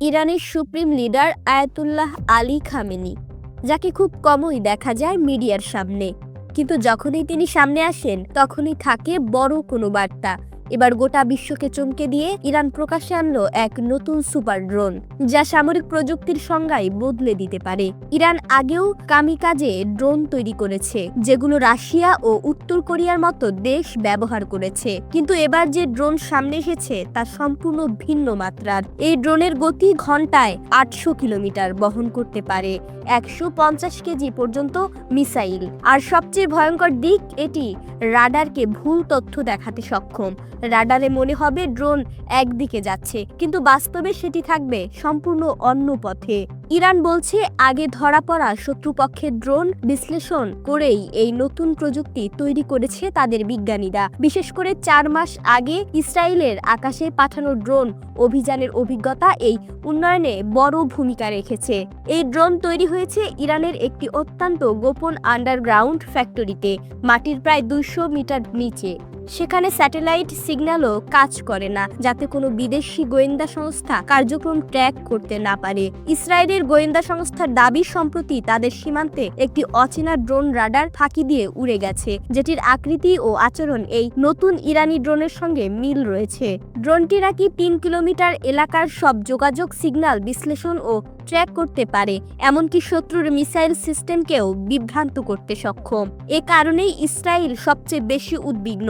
ইরানের supreme leader Ayatollah Ali Khamenei, যাকে খুব কমই দেখা যায় মিডিয়ার সামনে। কিন্তু যখনই তিনি সামনে আসেন, তখনই থাকে বড় কোনো বার্তা। এবার গোটা বিশ্বকে চমকে দিয়ে ইরান প্রকাশ্যে আনলো এক নতুন সুপার ড্রোন, যা সামরিক প্রযুক্তির সংজ্ঞায় বদলে দিতে পারে। ইরান আগেও কামিকাজে ড্রোন তৈরি করেছে, যেগুলো রাশিয়া ও উত্তর কোরিয়ার মতো দেশ ব্যবহার করেছে। কিন্তু এবার যে ড্রোন সামনে এসেছে, তা সম্পূর্ণ ভিন্ন মাত্রার। এই ড্রোনের গতি ঘন্টায় আটশো কিলোমিটার বহন করতে পারে, একশো পঞ্চাশ কেজি পর্যন্ত মিসাইল। আর সবচেয়ে ভয়ঙ্কর দিক, এটি রাডারকে ভুল তথ্য দেখাতে সক্ষম। রাডারে মনে হবে ড্রোন একদিকে যাচ্ছে, কিন্তু বাস্তবে সেটি থাকবে সম্পূর্ণ অন্য পথে। ইরান বলছে, আগে ধরা পড়া শত্রুপক্ষের ড্রোন বিশ্লেষণ করেই এই নতুন প্রযুক্তি তৈরি করেছে তাদের বিজ্ঞানীরা। বিশেষ করে চার মাস আগে ইসরায়েলের আকাশে পাঠানো ড্রোন অভিযানের অভিজ্ঞতা এই উন্নয়নে বড় ভূমিকা রেখেছে। এই ড্রোন তৈরি হয়েছে ইরানের একটি অত্যন্ত গোপন আন্ডারগ্রাউন্ড ফ্যাক্টরিতে, মাটির প্রায় দুইশো মিটার নিচে। সেখানে স্যাটেলাইট সিগন্যালও কাজ করে না, যাতে কোনো বিদেশি গোয়েন্দা সংস্থা কার্যক্রম ট্র্যাক করতে না পারে। ইসরায়েলের গোয়েন্দা সংস্থার দাবি সম্প্রতি তাদের সীমান্তে একটি অচেনা ড্রোন রাডার ফাঁকি দিয়ে উড়ে গেছে, যেটির আকৃতি ও আচরণ এই নতুন ইরানি ড্রোনের সঙ্গে মিল রয়েছে। ড্রোনটি নাকি তিন কিলোমিটার এলাকার সব যোগাযোগ সিগন্যাল বিশ্লেষণ ও ট্র্যাক করতে পারে, এমনকি শত্রুর মিসাইল সিস্টেমকেও বিভ্রান্ত করতে সক্ষম। এ কারণেই ইসরায়েল সবচেয়ে বেশি উদ্বিগ্ন।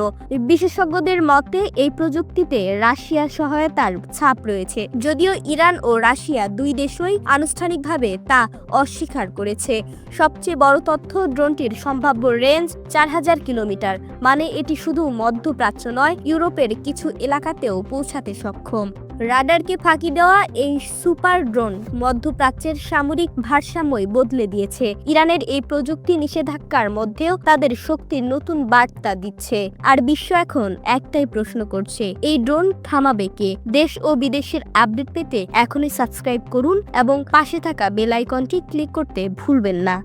বিশেষজ্ঞদের মতে, এই প্রযুক্তিতে রাশিয়ার সহায়তার ছাপ রয়েছে, যদিও ইরান ও রাশিয়া দুই দেশই আনুষ্ঠানিকভাবে তা অস্বীকার করেছে। সবচেয়ে বড় তথ্য, ড্রোনটির সম্ভাব্য রেঞ্জ চার হাজার কিলোমিটার মানে এটি শুধু মধ্যপ্রাচ্য নয়, ইউরোপের কিছু এলাকাতেও পৌঁছাতে সক্ষম। রাডারকে ফাঁকি দেওয়া এই সুপার ড্রোন মধ্যপ্রাচ্যের সামরিক ভারসাম্যই বদলে দিয়েছে। ইরানের এই প্রযুক্তি নিষেধাজ্ঞার মধ্যেও তাদের শক্তির নতুন বার্তা দিচ্ছে। আর বিশ্ব এখন একটাই প্রশ্ন করছে, এই ড্রোন থামাবে কে? দেশ ও বিদেশের আপডেট পেতে এখনই সাবস্ক্রাইব করুন এবং পাশে থাকা বেল আইকনটি ক্লিক করতে ভুলবেন না।